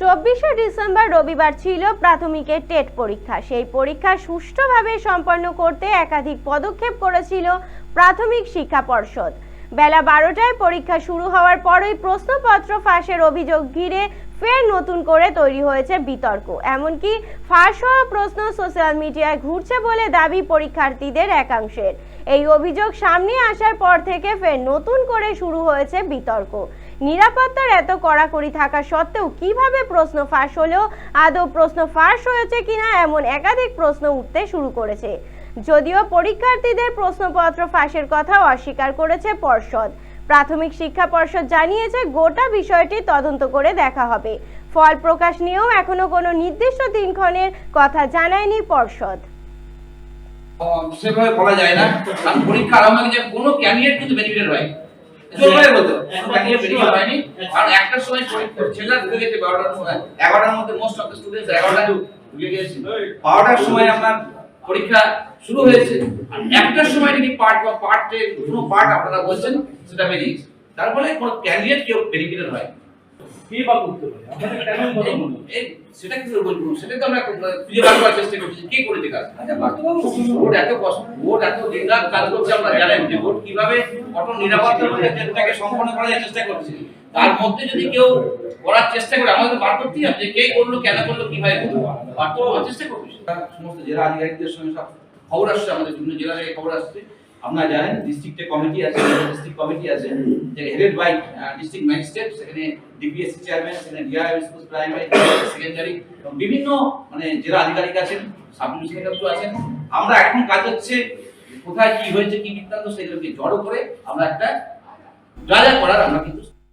চব্বিশে ডিসেম্বর রবিবার ছিল প্রাথমিকের টেট পরীক্ষা। সেই পরীক্ষা সুষ্ঠুভাবে সম্পন্ন করতে একাধিক পদক্ষেপ করেছিল প্রাথমিক শিক্ষা পর্ষদ। বেলা বারোটায় পরীক্ষা শুরু হওয়ার পরই প্রশ্নপত্র ফাঁসের অভিযোগ ঘিরে ফের নতুন করে তৈরি হয়েছে বিতর্ক। এমনকি ফাঁস হওয়া প্রশ্ন সোশ্যাল মিডিয়ায় ঘুরছে বলে দাবি পরীক্ষার্থীদের একাংশের। এই অভিযোগ সামনে আসার পর থেকে ফের নতুন করে শুরু হয়েছে বিতর্ক। নিরাপত্তার এত কড়াকড়ি থাকা সত্ত্বেও কীভাবে প্রশ্ন ফাঁস হলেও আদৌ প্রশ্ন ফাঁস হয়েছে কিনা এমন একাধিক প্রশ্ন উঠতে শুরু করেছে। যদিও পরীক্ষার্থীদের প্রশ্নপত্র ফাঁসের কথা অস্বীকার করেছে পর্ষদ। প্রাথমিক শিক্ষা পর্ষদ জানিয়েছে গোটা বিষয়টি তদন্ত করে দেখা হবে। ফল প্রকাশ নিয়েও এখনও কোনো নির্দিষ্ট দিনক্ষণের কথা জানায়নি পর্ষদ। সেভাবে বলা যায় না। কারণ পরীক্ষা আরম্ভ যে কোনো ক্যান্ডিডেট কিন্তু বেনিফিটেড হয়। বলতো একটার সময় ছেলেরা ঢুকে গেছে বারোটার সময়। এগারোটার মধ্যে মোস্ট অফ দ্য স্টুডেন্টস এগারোটা ঢুকে গেছে বারোটার সময় আপনার পরীক্ষা শুরু হয়েছে। একটার সময় যদি পার্ট বা পার্টের কোনো পার্ট আপনারা বলছেন সেটা বেরিয়েছে তারপরে কোনো ক্যান্ডিডেট কেউ বেনিফিটেড হয় কে বা করতে পারে? আমাদের কেন কথা মনে সেটা কি বলব সেটা তো আমরা খুঁজে বার করার চেষ্টা করছি। কে করেছে কাজ ভোট এত কষ্ট ভোট এত দিনরাত কাজ করছে আপনারা জানেন যে ভোট কীভাবে কত নিরাপত্তার মধ্যে চেষ্টাকে সম্পন্ন করার চেষ্টা করছে। তার মধ্যে যদি কেউ করার চেষ্টা করে আমাদের বার করতেই হবে যে কে করল কেন করল কীভাবে করল। বার তো চেষ্টা করবে সমস্ত জেলা আধিকারিকদের সঙ্গে সব খবর আসছে আমাদের বিভিন্ন জেলা থেকে খবর আসছে। আপনারা জানেন ডিস্ট্রিক্টে কমিটি আছে ডিস্ট্রিক্ট কমিটি আছে, যে হেডেড বাই ডিস্ট্রিক্ট ম্যাজিস্ট্রেট সেখানে ডিপিএসসি চেয়ারম্যান সেখানে ডিআই স্কুল প্রাইমারি সেকেন্ডারি এবং বিভিন্ন মানে জেলা আধিকারিক আছেন সাব ইন্সপেক্টর আছেন। আমরা এখন কাজ হচ্ছে, কোথায় কি হয়েছে, কি বৃত্তান্ত, সেগুলোকে জড়ো করে আমরা একটা, যা যা করার আমরা কিন্তু